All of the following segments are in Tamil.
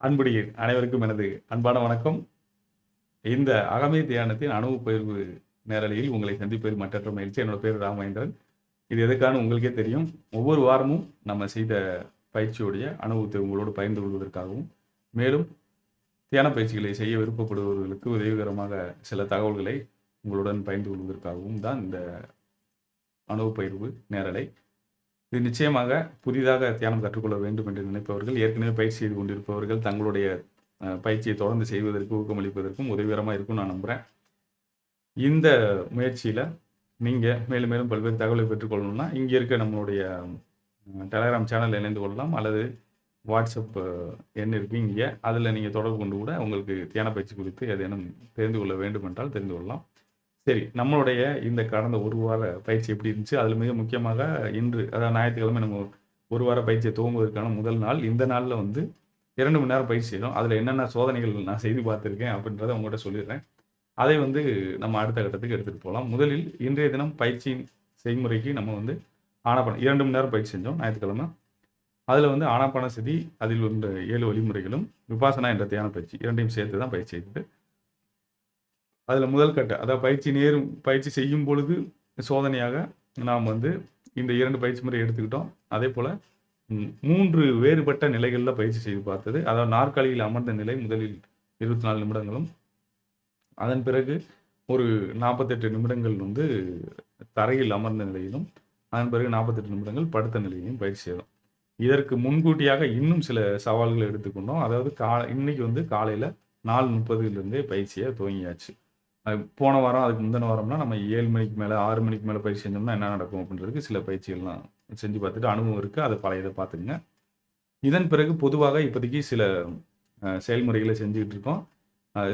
அன்புடைய அனைவருக்கும் எனது அன்பான வணக்கம். இந்த அகமே தியானத்தின் அணு பயிர்வு நேரலையில் உங்களை சந்திப்பதில் மற்றற்ற மகிழ்ச்சி. என்னோட பேர் ராமேந்திரன் இது எதுக்கான உங்களுக்கே தெரியும். ஒவ்வொரு வாரமும் நம்ம செய்த பயிற்சியுடைய அனுபவத்தை உங்களோடு பகிர்ந்து கொள்வதற்காகவும் மேலும் தியான பயிற்சிகளை செய்ய விருப்பப்படுபவர்களுக்கு உதவிகரமாக சில தகவல்களை உங்களுடன் பகிர்ந்து கொள்வதற்காகவும் தான் இந்த அணுவு பயிர்வு நேரலை. இது நிச்சயமாக புதிதாக தியானம் கற்றுக்கொள்ள வேண்டும் என்று நினைப்பவர்கள் ஏற்கனவே பயிற்சி செய்து கொண்டிருப்பவர்கள் தங்களுடைய பயிற்சியை தொடர்ந்து செய்வதற்கு ஊக்கமளிப்பதற்கும் உதவிகரமாக இருக்கும் நான் நம்புகிறேன் இந்த முயற்சியில் நீங்கள் மேலும் மேலும் பல்வேறு தகவலை பெற்றுக்கொள்ளணும்னா இங்கே இருக்க நம்மளுடைய டெலகிராம் சேனல் இணைந்து கொள்ளலாம். அல்லது வாட்ஸ்அப் எண் இருக்கு இங்கே. அதில் நீங்கள் தொடர்பு கொண்டு கூட உங்களுக்கு தியான பயிற்சி குறித்து ஏதேனும் தெரிந்து கொள்ள வேண்டும் என்றால் தெரிந்து கொள்ளலாம். சரி நம்மளுடைய இந்த கடந்த ஒரு வார பயிற்சி எப்படி இருந்துச்சு? அதில் மிக முக்கியமாக இன்று அதாவது ஞாயிற்றுக்கிழமை நம்ம ஒரு வார பயிற்சியை துவங்குவதற்கான முதல் நாள். இந்த நாளில் வந்து இரண்டு மணி நேரம் பயிற்சி செய்யணும் அதில் என்னென்ன சோதனைகள் நான் செய்து பார்த்துருக்கேன் அப்படின்றத உங்கள்கிட்ட சொல்லிடுறேன். அதை வந்து நம்ம அடுத்த கட்டத்துக்கு எடுத்துகிட்டு போகலாம். முதலில் இன்றைய தினம் பயிற்சியின் செய்முறைக்கு நம்ம வந்து ஆனாப்பணம் இரண்டு மணி நேரம் பயிற்சி செஞ்சோம் ஞாயிற்றுக்கிழமை. அதில் வந்து ஆனாப்பான சிதி அதில் உள்ள ஏழு வழிமுறைகளும் விபாசனா என்ற தியான பயிற்சி இரண்டையும் சேர்த்து தான் பயிற்சி செய்தது. அதில் முதல் கட்ட அதாவது பயிற்சி நேரும் பயிற்சி செய்யும் பொழுது சோதனையாக நாம் வந்து இந்த இரண்டு பயிற்சி முறை எடுத்துக்கிட்டோம். அதே போல் மூன்று வேறுபட்ட நிலைகளில் பயிற்சி செய்து பார்த்தது. அதாவது நாற்காலியில் அமர்ந்த நிலை முதலில் இருபத்தி நாலு நிமிடங்களும் அதன் பிறகு ஒரு நாற்பத்தெட்டு நிமிடங்கள் வந்து தரையில் அமர்ந்த நிலையிலும் அதன் பிறகு நாற்பத்தெட்டு நிமிடங்கள் படுத்த நிலையிலும் பயிற்சி செய்தோம். இதற்கு முன்கூட்டியாக இன்னும் சில சவால்களை எடுத்துக்கொண்டோம். அதாவது கா இன்னைக்கு வந்து காலையில் நாலு முப்பதுலேருந்தே பயிற்சியை துவங்கியாச்சு. போன வாரம் அதுக்கு முந்தின வாரம்னா நம்ம ஏழு மணிக்கு மேலே ஆறு மணிக்கு மேலே பயிற்சி செஞ்சோம்னா என்ன நடக்கும் அப்படின்றதுக்கு சில பயிற்சிகள்லாம் செஞ்சு பார்த்துட்டு அனுபவம் இருக்குது அதை பழையதை பார்த்துக்குங்க. இதன் பிறகு பொதுவாக இப்போதைக்கு சில செயல்முறைகளை செஞ்சுக்கிட்டு இருக்கோம்.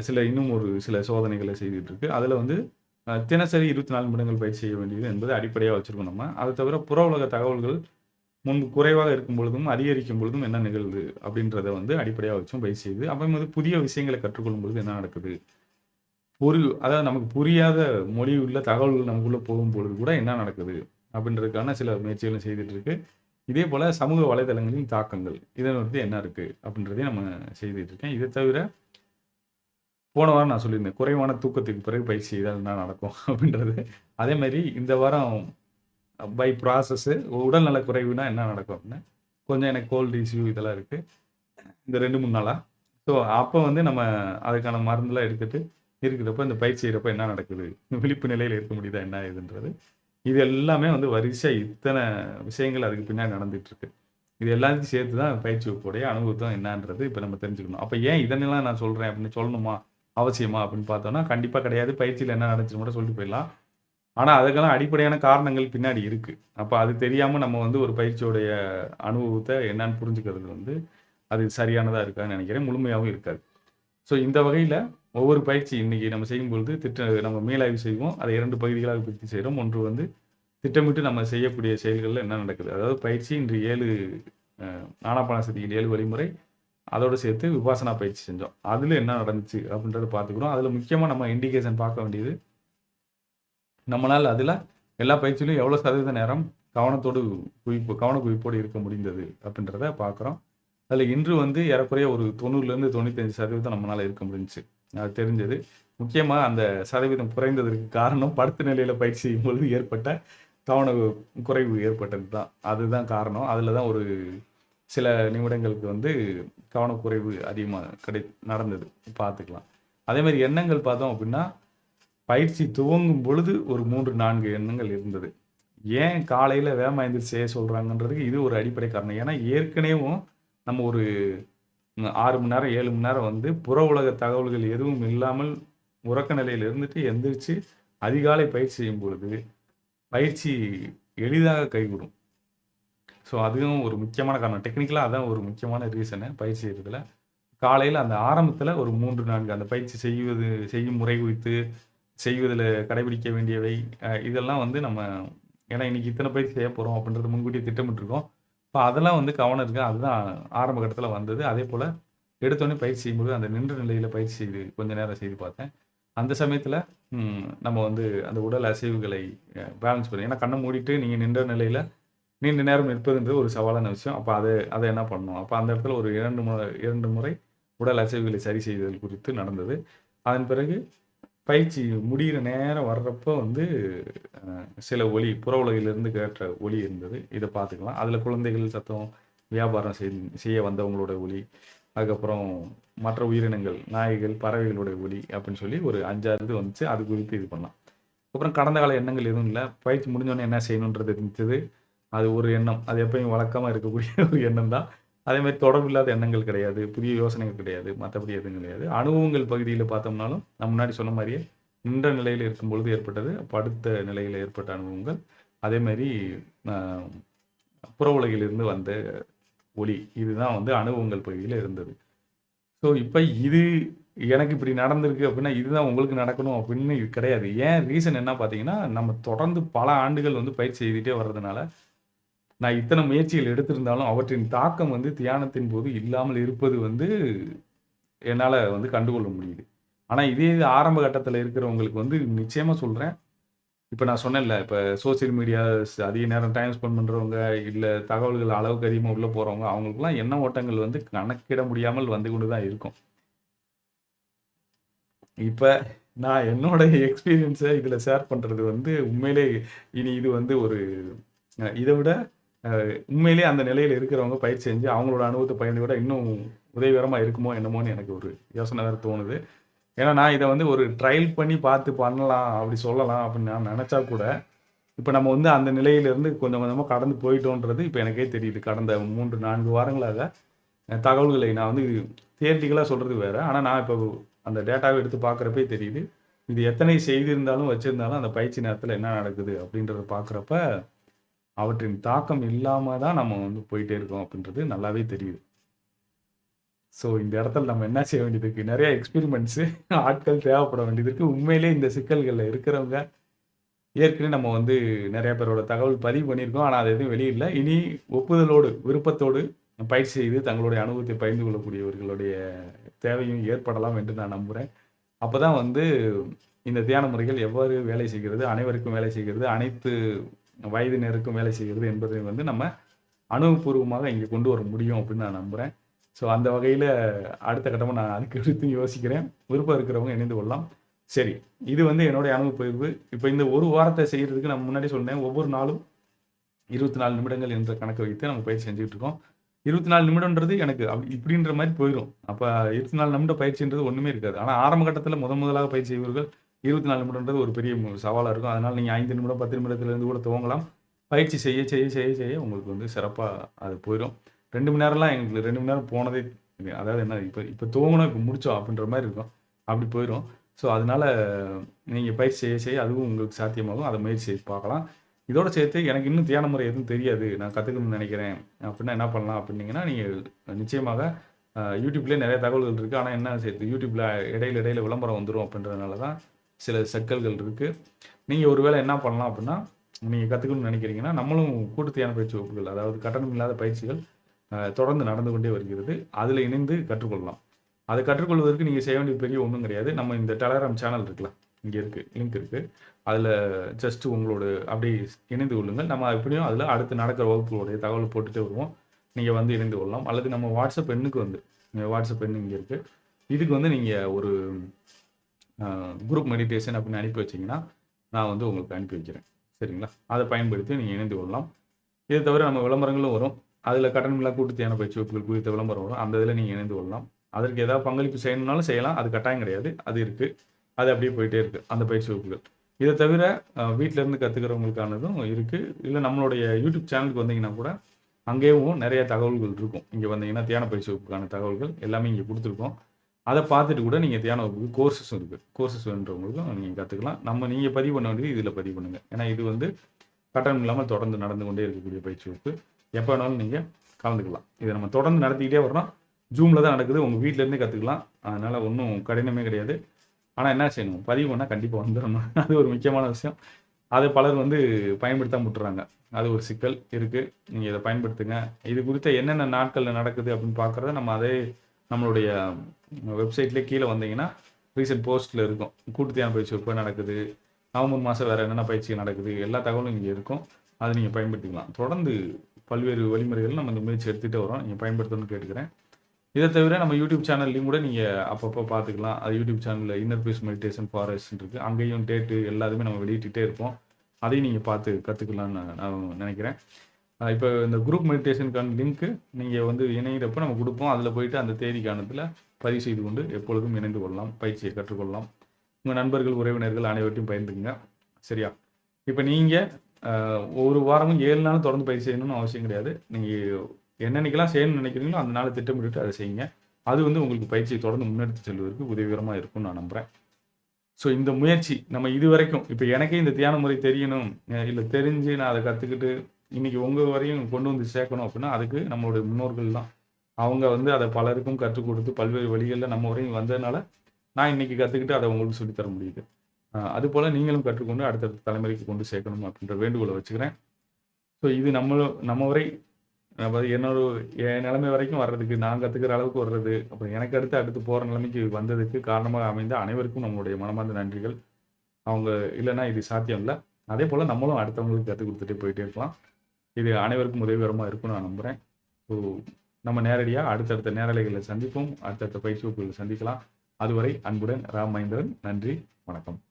சில இன்னும் ஒரு சில சோதனைகளை செய்துட்டு இருக்கு. அதில் வந்து தினசரி இருபத்தி நாலு நிமிடங்கள் பயிற்சி செய்ய வேண்டியது என்பது அடிப்படையாக வச்சுருக்கோம் நம்ம. அதை தவிர புற உலக தகவல்கள் முன்பு குறைவாக இருக்கும் பொழுதும் அதிகரிக்கும் பொழுதும் என்ன நிகழ்வு அப்படின்றத வந்து அடிப்படையாக வச்சும் பயிற்சி செய்யுது அப்போ வந்து புதிய விஷயங்களை கற்றுக்கொள்ளும் பொழுது என்ன நடக்குது? ஒரு அதாவது நமக்கு புரியாத மொழி உள்ள தகவல்கள் நமக்குள்ள போகும் பொழுது கூட என்ன நடக்குது? அப்படின்றதுக்கான சில முயற்சிகளும் செய்துட்டு இருக்கு இதே போல சமூக வலைதளங்களின் தாக்கங்கள். இதை வந்து என்ன இருக்கு? அப்படின்றதையும் நம்ம செய்துட்டு இருக்கேன் இதை தவிர போன வாரம் நான் சொல்லியிருந்தேன் குறைவான தூக்கத்துக்கு பிறகு பயிற்சி செய்தால் என்ன நடக்கும்? அப்படின்றது. அதே மாதிரி இந்த வாரம் பை ப்ராசஸ்ஸு உடல்நல குறைவுனா என்ன நடக்கும் அப்படின்னா கொஞ்சம் எனக்கு கோல்டு இஷ்யூ இதெல்லாம் இருக்குது இந்த ரெண்டு மூணு நாளாக ஸோ அப்போ வந்து நம்ம அதுக்கான மருந்தெல்லாம் எடுத்துகிட்டு இருக்கிறப்ப இந்த பயிற்சி செய்கிறப்ப என்ன நடக்குது? விழிப்பு நிலையில் இருக்க முடியுதா? என்ன ஏதுன்றது. இது எல்லாமே வந்து வரிசை இத்தனை விஷயங்கள் அதுக்கு பின்னாடி நடந்துகிட்ருக்கு இது எல்லாத்தையும் சேர்த்து தான் பயிற்சி வகுப்புடைய அனுபவத்தம் என்னன்றது இப்போ நம்ம தெரிஞ்சுக்கணும். அப்போ ஏன் இதனெல்லாம் நான் சொல்கிறேன் அப்படின்னு சொல்லணுமா? அவசியமா அப்படின்னு பார்த்தோம்னா கண்டிப்பாக கிடையாது. பயிற்சியில் என்ன நடந்துச்சுன்னு கூட சொல்லிட்டு போயிடலாம். ஆனால் அதுக்கெல்லாம் அடிப்படையான காரணங்கள் பின்னாடி இருக்குது அப்போ அது தெரியாமல் நம்ம வந்து ஒரு பயிற்சியோடைய அனுபவத்தை என்னன்னு புரிஞ்சுக்கிறது வந்து அது சரியானதாக இருக்கான்னு நினைக்கிறேன். முழுமையாகவும் இருக்காது. ஸோ இந்த வகையில் ஒவ்வொரு பயிற்சி இன்னைக்கு நம்ம செய்யும் பொழுது திட்ட நம்ம மீளாய்வு செய்வோம். அதை இரண்டு பகுதிகளாக பிரித்து செய்கிறோம். ஒன்று வந்து திட்டமிட்டு நம்ம செய்யக்கூடிய செயல்களில் என்ன நடக்குது? அதாவது பயிற்சி இன்று ஏழு ஆனாப்பான ஏழு வழிமுறை. அதோடு சேர்த்து விபாசனா பயிற்சி செஞ்சோம். அதில் என்ன நடந்துச்சு அப்படின்றத பார்த்துக்கிறோம். அதில் முக்கியமாக நம்ம இண்டிகேஷன் பார்க்க வேண்டியது நம்மளால் அதில் எல்லா பயிற்சியிலும் எவ்வளோ சதவீத நேரம் கவனத்தோடு குவிப்பு கவன குவிப்போடு இருக்க முடிந்தது அப்படின்றத பார்க்குறோம். அதில் இன்று வந்து ஏறக்குறைய ஒரு தொண்ணூறுலேருந்து தொண்ணூத்தஞ்சு சதவீதம் நம்மளால் இருக்க முடிஞ்சுச்சு. தெரிஞ்சது. முக்கியமாக அந்த சதவீதம் குறைந்ததற்கு காரணம் படுத்த நிலையில் பயிற்சி செய்யும் பொழுது ஏற்பட்ட கவன குறைவு ஏற்பட்டது தான் அதுதான் காரணம். அதில் தான் ஒரு சில நிமிடங்களுக்கு வந்து கவனக்குறைவு அதிகமாக கிடை நடந்தது. பார்த்துக்கலாம். அதே மாதிரி எண்ணங்கள் பார்த்தோம் அப்படின்னா பயிற்சி துவங்கும் பொழுது ஒரு மூன்று நான்கு எண்ணங்கள் இருந்தது. ஏன் காலையில் வேகமாக செய்ய சொல்கிறாங்கன்றதுக்கு இது ஒரு அடிப்படை காரணம். ஏன்னா ஏற்கனவே நம்ம ஒரு ஆறு மணி நேரம் ஏழு மணி நேரம் வந்து புற உலக தகவல்கள் எதுவும் இல்லாமல் உறக்க நிலையில் இருந்துட்டு எந்திரிச்சு அதிகாலை பயிற்சி செய்யும் பொழுது பயிற்சி எளிதாக கைகூடும். ஸோ அதுவும் ஒரு முக்கியமான காரணம். டெக்னிக்கலாக அதான் ஒரு முக்கியமான ரீசனு பயிற்சி செய்கிறதுல காலையில் அந்த ஆரம்பத்தில் ஒரு மூன்று நான்கு அந்த பயிற்சி செய்வது செய்யும் முறை குறித்து செய்வதில் கடைபிடிக்க வேண்டியவை இதெல்லாம் வந்து நம்ம ஏன்னா இன்னைக்கு இத்தனை பயிற்சி செய்ய போகிறோம் அப்படின்றது முன்கூட்டியே திட்டமிட்டிருக்கோம். இப்போ அதெல்லாம் வந்து கவனம் இருக்கு. அதுதான் ஆரம்ப கட்டத்தில் வந்தது. அதே போல் எடுத்தோடனே பயிற்சி செய்யும்போது அந்த நின்ற நிலையில் பயிற்சி செய்து கொஞ்ச நேரம் செய்து பார்த்தேன். அந்த சமயத்தில் நம்ம வந்து அந்த உடல் அசைவுகளை பேலன்ஸ் பண்ணி ஏன்னா கண்ணை மூடிட்டு நீங்கள் நின்ற நிலையில் நீண்ட நேரம் நிற்பதுன்றது ஒரு சவாலான விஷயம். அப்போ அதை அதை என்ன பண்ணணும்? அப்போ அந்த இடத்துல ஒரு இரண்டு முறை இரண்டு முறை உடல் அசைவுகளை சரி செய்தல் குறித்து நடந்தது. அதன் பிறகு பயிற்சி முடிகிற நேரம் வர்றப்போ வந்து சில ஒலி புற உலகிலிருந்து கேட்ட ஒலி இருந்தது இதை பார்த்துக்கலாம். அதில் குழந்தைகள் சத்தம் வியாபாரம் செய் செய்ய வந்தவங்களோட ஒலி அதுக்கப்புறம் மற்ற உயிரினங்கள் நாய்கள் பறவைகளுடைய ஒலி அப்படின்னு சொல்லி ஒரு அஞ்சாறு இது வந்துச்சு. அது குறித்து இது பண்ணலாம். அப்புறம் கடந்த கால எண்ணங்கள் எதுவும் இல்லை. பயிற்சி முடிஞ்சோடனே என்ன செய்யணுன்றது இருந்துச்சு அது ஒரு எண்ணம். அது எப்பயும் வழக்கமாக இருக்கக்கூடிய ஒரு எண்ணம் தான். அதே மாதிரி தொடர்பு இல்லாத எண்ணங்கள் கிடையாது புதிய யோசனைகள் கிடையாது மற்றபடி எதுவும் கிடையாது. அனுபவங்கள் பகுதியில் பார்த்தோம்னாலும் நான் முன்னாடி சொன்ன மாதிரியே நின்ற நிலையில் இருக்கும் பொழுது ஏற்பட்டது படுத்த நிலையில் ஏற்பட்ட அனுபவங்கள். அதே மாதிரி புற உலகிலிருந்து வந்த ஒளி இதுதான் வந்து அனுபவங்கள் பகுதியில் இருந்தது. ஸோ இப்போ இது எனக்கு இப்படி நடந்திருக்கு அப்படின்னா இதுதான் உங்களுக்கு நடக்கணும் அப்படின்னு இது கிடையாது. ஏன் ரீசன் என்ன பார்த்தீங்கன்னா நம்ம தொடர்ந்து பல ஆண்டுகள் வந்து பயிற்சி செய்துட்டே வர்றதுனால நான் இத்தனை முயற்சிகள் எடுத்திருந்தாலும் அவற்றின் தாக்கம் வந்து தியானத்தின் போது இல்லாமல் இருப்பது வந்து என்னால் வந்து கண்டுகொள்ள முடியுது. ஆனால் இதே இது ஆரம்ப கட்டத்தில் இருக்கிறவங்களுக்கு வந்து நிச்சயமாக சொல்கிறேன் இப்போ நான் சொன்னேன்ல இப்போ சோஷியல் மீடியாஸ் அதிக நேரம் டைம் ஸ்பெண்ட் பண்ணுறவங்க இல்லை தகவல்கள் அளவுக்கு அதிகமாக உள்ளே போகிறவங்க அவங்களுக்குலாம் எண்ண ஓட்டங்கள் வந்து கணக்கிட முடியாமல் வந்து கொண்டு தான் இருக்கும். இப்போ நான் என்னோட எக்ஸ்பீரியன்ஸை இதில் ஷேர் பண்ணுறது வந்து உண்மையிலே இனி இது வந்து ஒரு இதை விட உண்மையிலேயே அந்த நிலையில் இருக்கிறவங்க பயிற்சி செஞ்சு அவங்களோட அனுபவத்தை பகிர்ந்து விட இன்னும் உதவிகரமாக இருக்குமோ என்னமோன்னு எனக்கு ஒரு யோசனை வேறு தோணுது. ஏன்னா நான் இதை வந்து ஒரு ட்ரையல் பண்ணி பார்த்து பண்ணலாம் அப்படி சொல்லலாம் அப்படின்னு நான் நினச்சா கூட இப்போ நம்ம வந்து அந்த நிலையிலேருந்து கொஞ்சம் கொஞ்சமாக கடந்து போயிட்டோன்றது இப்போ எனக்கே தெரியுது. கடந்த மூன்று நான்கு வாரங்களாக தகவல்களை நான் வந்து தியரிட்டிக்கலாக சொல்கிறது வேறு. ஆனால் நான் இப்போ அந்த டேட்டாவை எடுத்து பார்க்குறப்பே தெரியுது. இது எத்தனை செய்திருந்தாலும் வச்சுருந்தாலும் அந்த பயிற்சி நேரத்தில் என்ன நடக்குது அப்படின்றத பார்க்குறப்ப அவற்றின் தாக்கம் இல்லாமல் தான் நம்ம வந்து போயிட்டே இருக்கோம் அப்படின்றது நல்லாவே தெரியுது. ஸோ இந்த இடத்துல நம்ம என்ன செய்ய வேண்டியது இருக்கு? நிறைய எக்ஸ்பெரிமெண்ட்ஸு ஆட்கள் தேவைப்பட வேண்டியது இருக்குது உண்மையிலே இந்த சிக்கல்களில் இருக்கிறவங்க ஏற்கனவே நம்ம வந்து நிறைய பேரோட தகவல் பதிவு பண்ணியிருக்கோம். ஆனால் அது எதுவும் வெளியில் இனி ஒப்புதலோடு விருப்பத்தோடு பயிற்சி செய்து தங்களுடைய அனுபவத்தை பகிர்ந்து கொள்ளக்கூடியவர்களுடைய தேவையும் ஏற்படலாம் என்று நான் நம்புகிறேன் அப்போ தான் வந்து இந்த தியான முறைகள் எவ்வாறு வேலை செய்கிறது அனைவருக்கும் வேலை செய்கிறது அனைத்து வயதினருக்கும் வேலை செய்கிறது என்பதை வந்து நம்ம அனுபவபூர்வமாக இங்கே கொண்டு வர முடியும் அப்படின்னு நான் நம்புகிறேன் ஸோ அந்த வகையில் அடுத்த கட்டமாக நான் அதுக்கு எடுத்து யோசிக்கிறேன். விருப்பம் இருக்கிறவங்க இணைந்து கொள்ளலாம். சரி இது வந்து என்னுடைய அனுபவப்பகிர்வு. இப்போ இந்த ஒரு வாரத்தை செய்கிறதுக்கு நான் முன்னாடி சொன்னேன். ஒவ்வொரு நாளும் இருபத்தி நாலு நிமிடங்கள் என்ற கணக்கை வைத்து நம்ம பயிற்சி செஞ்சுட்டு இருக்கோம். இருபத்தி நாலு நிமிடம்ன்றது எனக்கு அப்படி இப்படின்ற மாதிரி போயிடும். அப்போ இருபத்தி நாலு நிமிடம் பயிற்சின்றது ஒன்றுமே இருக்காது. ஆனால் ஆரம்ப கட்டத்தில் முதன் முதலாக பயிற்சி செய்வர்கள் இருபத்தி நாலு நிமிடம்ன்றது ஒரு பெரிய சவாலாக இருக்கும். அதனால் நீங்கள் ஐந்து நிமிடம் பத்து நிமிடத்துலேருந்து கூட துவங்கலாம். பயிற்சி செய்ய செய்ய செய்ய செய்ய உங்களுக்கு வந்து சிறப்பாக அது போயிடும். ரெண்டு மணி நேரம்லாம் எங்களுக்கு ரெண்டு மணி நேரம் போனதே அதாவது என்ன இப்போ இப்போ துவங்கணும் இப்போ முடிச்சோம் அப்படின்ற மாதிரி இருக்கும். அப்படி போயிடும். ஸோ அதனால நீங்கள் பயிற்சி செய்ய செய்ய அதுவும் உங்களுக்கு சாத்தியமாகும். அதை முயற்சி செய்து பார்க்கலாம். இதோட சேர்த்து எனக்கு இன்னும் தியான முறை எதுவும் தெரியாது. நான் கற்றுக்கணும்னு நினைக்கிறேன். அப்படின்னா என்ன பண்ணலாம் அப்படின்னீங்கன்னா நீங்கள் நிச்சயமாக யூடியூப்லேயே நிறைய தகவல்கள் இருக்குது ஆனால் என்ன சேர்த்து யூடியூப்பில் இடையில இடையில விளம்பரம் வந்துடும் அப்படின்றதுனால தான் சில சிக்கல்கள் இருக்குது நீங்கள் ஒருவேளை என்ன பண்ணலாம் அப்படின்னா நீங்கள் கற்றுக்கணும்னு நினைக்கிறீங்கன்னா நம்மளும் கூட்டத்தையான பயிற்சி வகுப்புகள் அதாவது கட்டணம் இல்லாத பயிற்சிகள் தொடர்ந்து நடந்து கொண்டே வருகிறது. அதில் இணைந்து கற்றுக்கொள்ளலாம். அதை கற்றுக்கொள்வதற்கு நீங்கள் செய்ய வேண்டிய பெரிய ஒன்றும் கிடையாது. நம்ம இந்த டெலகிராம் சேனல் இருக்கலாம். இங்கே இருக்குது லிங்க் இருக்குது அதில் ஜஸ்ட்டு உங்களோட அப்படி இணைந்து கொள்ளுங்கள். நம்ம எப்படியும் அதில் அடுத்து நடக்கிற வகுப்புகளுடைய தகவல் போட்டுகிட்டே வருவோம். நீங்கள் வந்து இணைந்து கொள்ளலாம். அல்லது நம்ம வாட்ஸ்அப் எண்ணுக்கு வந்து வாட்ஸ்அப் எண்ணு இங்கே இருக்குது இதுக்கு வந்து நீங்கள் ஒரு குரூப் மெடிடேஷன் அப்படின்னு அனுப்பி வச்சிங்கன்னா நான் வந்து உங்களுக்கு அனுப்பி வைக்கிறேன். சரிங்களா? அதை பயன்படுத்தி நீங்கள் இணைந்து கொள்ளலாம். இதை தவிர நம்ம விளம்பரங்களும் வரும். அதில் கட்டணமில்லா கூட்டு தியான பயிற்சி வகுப்புகள் குறித்த விளம்பரம் வரும். அந்த இதில் நீங்கள் இணைந்து கொள்ளலாம். அதற்கு ஏதாவது பங்களிப்பு செய்யணும்னாலும் செய்யலாம். அது கட்டாயம் கிடையாது. அது இருக்குது அது அப்படியே போயிட்டே இருக்குது அந்த பயிற்சி வகுப்புகள் இதை தவிர வீட்டிலேருந்து இருந்து கற்றுக்கிறவங்களுக்கானதும் இருக்குது இல்லை நம்மளுடைய யூடியூப் சேனலுக்கு வந்தீங்கன்னா கூட அங்கேயும் நிறைய தகவல்கள் இருக்கும். இங்கே வந்தீங்கன்னா தியான பயிற்சி வகுப்புக்கான தகவல்கள் எல்லாமே இங்கே கொடுத்துருக்கோம். அதை பார்த்துட்டு கூட நீங்கள் தியான வகுப்புக்கு கோர்சஸும் இருக்குது கோர்சஸ் வேணுன்றவங்களுக்கும் நீங்கள் கற்றுக்கலாம் நம்ம நீங்கள் பதிவு பண்ண வேண்டியது இதில் பதிவு பண்ணுங்கள் ஏன்னா இது வந்து கட்டணம் இல்லாமல் தொடர்ந்து நடந்து கொண்டே இருக்கக்கூடிய பயிற்சி வகுப்பு. எப்போ வேணாலும் நீங்கள் கலந்துக்கலாம். இதை நம்ம தொடர்ந்து நடத்திக்கிட்டே வரோம் ஜூமில் தான் நடக்குது. உங்கள் வீட்டிலேருந்தே கற்றுக்கலாம் அதனால் ஒன்றும் கடினமே கிடையாது. ஆனால் என்ன செய்யணும்? பதிவு பண்ணால் கண்டிப்பாக வந்துடணும். அது ஒரு முக்கியமான விஷயம். அதை பலர் வந்து பயன்படுத்தாம விட்டுறாங்க. அது ஒரு சிக்கல் இருக்குது நீங்கள் இதை பயன்படுத்துங்க. இது குறித்த என்னென்ன நாட்களில் நடக்குது அப்படின்னு பார்க்குறத நம்ம அதே நம்மளுடைய வெப்சைட்லேயே கீழே வந்தீங்கன்னா ரீசெண்ட் போஸ்ட்டில் இருக்கும். கூட்டு தியான பயிற்சி எப்போ நடக்குது? நவம்பர் மாதம் வேறு என்னென்ன பயிற்சி நடக்குது? எல்லா தகவலும் இங்கே இருக்கும். அதை நீங்கள் பயன்படுத்திக்கலாம். தொடர்ந்து பல்வேறு வழிமுறைகள் நம்ம இந்த முயற்சி எடுத்துகிட்டே வரோம். நீங்கள் பயன்படுத்தணும்னு கேட்டுக்கிறேன். இதை தவிர நம்ம யூடியூப் சேனல்லையும் கூட நீங்கள் அப்பப்போ பார்த்துக்கலாம். அது யூடியூப் சேனலில் இன்னர் பீஸ் மெடிடேஷன் ஃபாரஸ்ட் இருக்குது அங்கேயும் டேட்டு எல்லாத்துமே நம்ம வெளியிட்டுட்டே இருப்போம். அதையும் நீங்கள் பார்த்து கற்றுக்கலாம்னு நான் நினைக்கிறேன். இப்போ இந்த குரூப் மெடிடேஷனுக்கான லிங்க்கு நீங்கள் வந்து இணைகிறப்ப நம்ம கொடுப்போம். அதில் போயிட்டு அந்த தேதிக்கானத்தில் பதிவு செய்து கொண்டு எப்பொழுதும் இணைந்து கொள்ளலாம் பயிற்சியை கற்றுக்கொள்ளலாம். உங்கள் நண்பர்கள் உறவினர்கள் அனைவற்றையும் பயந்துங்க சரியா? இப்போ நீங்கள் ஒரு வாரமும் ஏழு நாளும் தொடர்ந்து பயிற்சி செய்யணும்னு அவசியம் கிடையாது. நீங்கள் என்னன்னைக்கெல்லாம் செய்யணும்னு நினைக்கிறீங்களோ அந்த நாளை திட்டமிட்டு அதை செய்யுங்க. அது வந்து உங்களுக்கு பயிற்சியை தொடர்ந்து முன்னெடுத்து செல்வதற்கு உதவிகரமாக இருக்கும்னு நான் நம்புகிறேன் ஸோ இந்த முயற்சி நம்ம இது வரைக்கும் இப்போ எனக்கே இந்த தியான முறை தெரியணும். இல்லை தெரிஞ்சு நான் அதை கற்றுக்கிட்டு இன்னைக்கு உங்கள் வரையும் கொண்டு வந்து சேர்க்கணும் அப்படின்னா அதுக்கு நம்மளுடைய முன்னோர்கள் தான். அவங்க வந்து அதை பலருக்கும் கற்றுக் கொடுத்து பல்வேறு வழிகளில் நம்ம வரையும் வந்ததுனால நான் இன்னைக்கு கற்றுக்கிட்டு அதை உங்களுக்கு சொல்லித்தர முடியுது. அது போல் நீங்களும் கற்றுக்கொண்டு அடுத்தடுத்த தலைமுறைக்கு கொண்டு சேர்க்கணும் அப்படின்ற வேண்டுகோளை வச்சுக்கிறேன். ஸோ இது நம்மளும் நம்ம வரை அதாவது என்னோட என் நிலைமை வரைக்கும் வர்றதுக்கு நான் கற்றுக்கிற அளவுக்கு வர்றது அப்புறம் எனக்கு அடுத்து அடுத்து போகிற நிலைமைக்கு வந்ததுக்கு காரணமாக அமைந்த அனைவருக்கும் நம்மளுடைய மனமார்ந்த நன்றிகள். அவங்க இல்லைன்னா இது சாத்தியம் இல்லை. அதே போல் நம்மளும் அடுத்தவங்களுக்கு கற்றுக் கொடுத்துட்டே போயிட்டே இருக்கலாம். இது அனைவருக்கும் உதவிகரமாக இருக்கும்னு நான் நம்புகிறேன் ஸோ நம்ம நேரடியாக அடுத்தடுத்த நேரலைகளை சந்திப்போம். அடுத்தடுத்த பயிற்சி வகுப்புகளை சந்திக்கலாம். அதுவரை அன்புடன் ராம் மகேந்திரன் நன்றி வணக்கம்.